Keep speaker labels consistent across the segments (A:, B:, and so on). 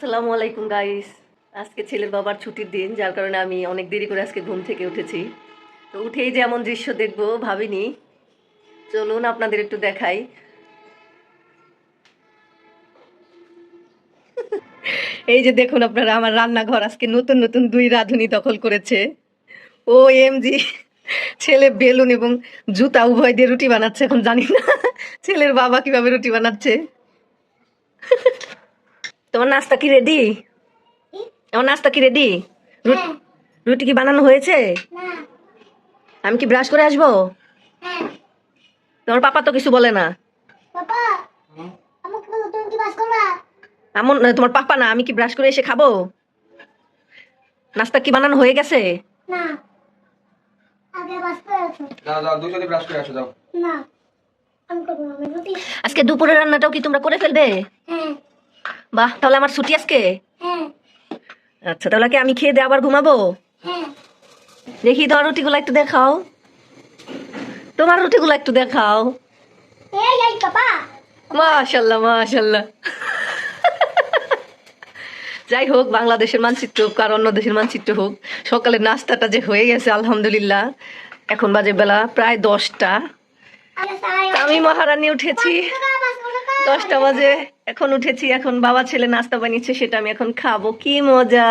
A: আসসালামু আলাইকুম গাইস আজকে ছেলের বাবার ছুটির দিন, যার কারণে আমি অনেক দেরি করে আজকে ঘুম থেকে উঠেছি। তো উঠেই যে এমন দৃশ্য দেখব, ভাবিনি। চলুন, আপনাদের একটু দেখাই। এই যে দেখুন আপনারা, আমার রান্নাঘর আজকে নতুন নতুন দুই রাঁধুনি দখল করেছে। ও এম জি, ছেলে বেলুন এবং জুতা উভয় দিয়ে রুটি বানাচ্ছে, এখন জানি না। ছেলের বাবা কীভাবে রুটি বানাচ্ছে। তোমার নাস্তা কি রেডি আমার নাস্তা কি রেডি
B: হ্যাঁ।
A: রুটি কি বানানো হয়েছে? আমি কি ব্রাশ করে আসব?
B: হ্যাঁ।
A: তোমার পাপা তো কিছু বলে না।
B: পাপা আমাকে বলো তুমি কি বাস করবা?
A: এমন না, তোমার পাপা না আমি কি ব্রাশ করে এসে খাব? নাস্তা কি বানানো হয়ে গেছে?
B: না। আগে বাস করে আছো
C: যাও যাও দুজনে ব্রাশ করে আসো যাও
B: না। আমি করব না, আমি রুটি।
A: আজকে দুপুরের রান্নাটাও কি তোমরা করে ফেলবে?
B: হ্যাঁ।
A: বাহ তাহলে আমার ছুটি আজকে? আচ্ছা তাহলে কি আমি খেয়ে দিয়ে আবার ঘুমাবো? দেখি তোমার রুটিগুলো একটু দেখাও। তোমার রুটিগুলো একটু দেখাও। মাশাল্লাহ মাশাল্লাহ। যাই হোক বাংলাদেশের মানচিত্র হোক আর অন্য দেশের মানচিত্র হোক সকালের নাস্তাটা যে হয়ে গেছে আলহামদুলিল্লাহ। এখন বাজে বেলা প্রায় দশটা। আমি মহারানী উঠেছি। দশটা বাজে, এখন উঠেছি, এখন বাবা ছেলে নাস্তা বানিয়েছে, সেটা আমি এখন খাব। কি মজা!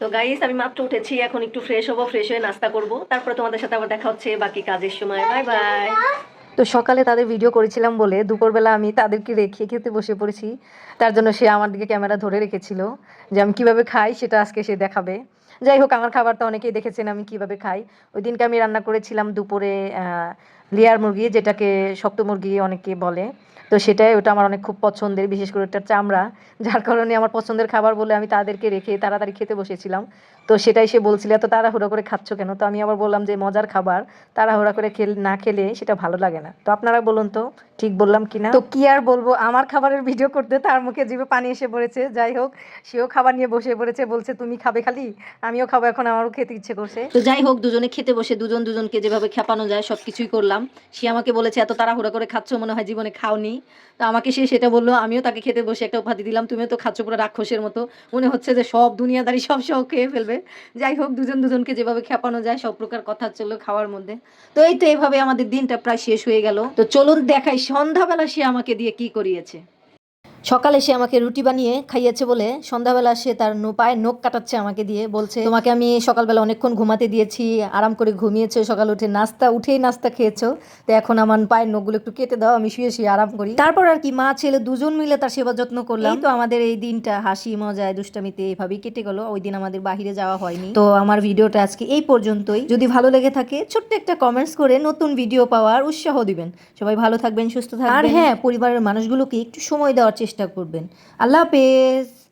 A: তো গাইস আমি মাত্র উঠেছি, এখন একটু ফ্রেশ হব ফ্রেশ হয়ে নাস্তা করব। তারপরে তোমাদের সাথে আবার দেখা হচ্ছে বাকি কাজের সময়। বাই বাই তো সকালে তাদের ভিডিও করেছিলাম বলে, দুপুরবেলা আমি তাদেরকে রেখে খেতে বসে পড়েছি। তার জন্য সে আমার দিকে ক্যামেরা ধরে রেখেছিল যে আমি কীভাবে খাই, সেটা আজকে সে দেখাবে। যাই হোক, আমার খাবারটা অনেকেই দেখেছেন আমি কীভাবে খাই। ওই দিনকে আমি রান্না করেছিলাম দুপুরে লেয়ার মুরগি, যেটাকে শক্ত মুরগি অনেকে বলে। তো সেটাই, ওটা আমার অনেক খুব পছন্দের, বিশেষ করে ওটার চামড়া, যার কারণে আমার পছন্দের খাবার বলে আমি তাদেরকে রেখে তাড়াতাড়ি খেতে বসেছিলাম। তো সেটাই সে বলছিল, এত তাড়াহুড়ো করে খাচ্ছ কেন? তো আমি আবার বললাম যে, মজার খাবার, তাড়াহুড়া করে খেল, না খেলে সেটা ভালো লাগে না। তো আপনারা বলুন তো, ঠিক বললাম কি না? তো কি আর বলব, আমার খাবারের ভিডিও করতে তার মুখে জিভে পানি এসে পড়েছে। যাই হোক, সেও খাবার নিয়ে বসে পড়েছে, বলছে, তুমি খাবে খালি? আমিও খাব, এখন আমারও খেতে ইচ্ছে করছে। তো যাই হোক, দুজনে খেতে বসে, দুজন দুজনকে যেভাবে খেপানো যায় সব কিছুই করলাম। সে আমাকে বলেছে, এত তাড়াহুড়া করে খাচ্ছ, মনে হয় জীবনে খাওনি। তো আমাকে সে সেটা বলল, আমিও তাকে খেতে বসে একটা উপাধি দিলাম, তুমিও তো খাচ্ছ পুরো রাক্ষসের মতো। মনে হচ্ছে যে সব দুনিয়াদারি, সব সহ খেয়ে ফেলবে। যাই হোক, দুজন দুজনকে যেভাবে খেপানো যায়, সব প্রকার কথা চলল খাওয়ার মধ্যে। তো এই তো এইভাবে আমাদের দিনটা প্রায় শেষ হয়ে গেল। তো চলুন দেখাই সন্ধ্যাবেলা সে আমাকে দিয়ে কি করিয়েছে। সকালে সে আমাকে রুটি বানিয়ে খাইয়েছে বলে সন্ধ্যাবেলা সে তার নো পায়ে নখ কাটাচ্ছে আমাকে দিয়ে বলছে তোমাকে আমি সকালবেলা অনেকক্ষণ ঘুমাতে দিয়েছি আরাম করে ঘুমিয়েছো সকাল উঠে নাস্তা উঠেই নাস্তা খেয়েছো। তো এখন আমার পায়ের নখগুলো একটু কেটে দাও আমি শুয়ে শুয়ে আরাম করি। তারপর আর কি মা ছেলে দুজন মিলে তার সেবা যত্ন করলাম। তো আমাদের এই দিনটা হাসি মজায় দুষ্টামিতে এভাবেই কেটে গেল। ওই দিন আমাদের বাহিরে যাওয়া হয়নি। তো আমার ভিডিওটা আজকে এই পর্যন্তই। যদি ভালো লেগে থাকে ছোট্ট একটা কমেন্টস করে নতুন ভিডিও পাওয়ার উৎসাহ দিবেন। সবাই ভালো থাকবেন সুস্থ থাকবেন। আর হ্যাঁ পরিবারের মানুষগুলোকে একটু সময় দেওয়ার চেষ্টা করবেন। আল্লাহ হাফেজ।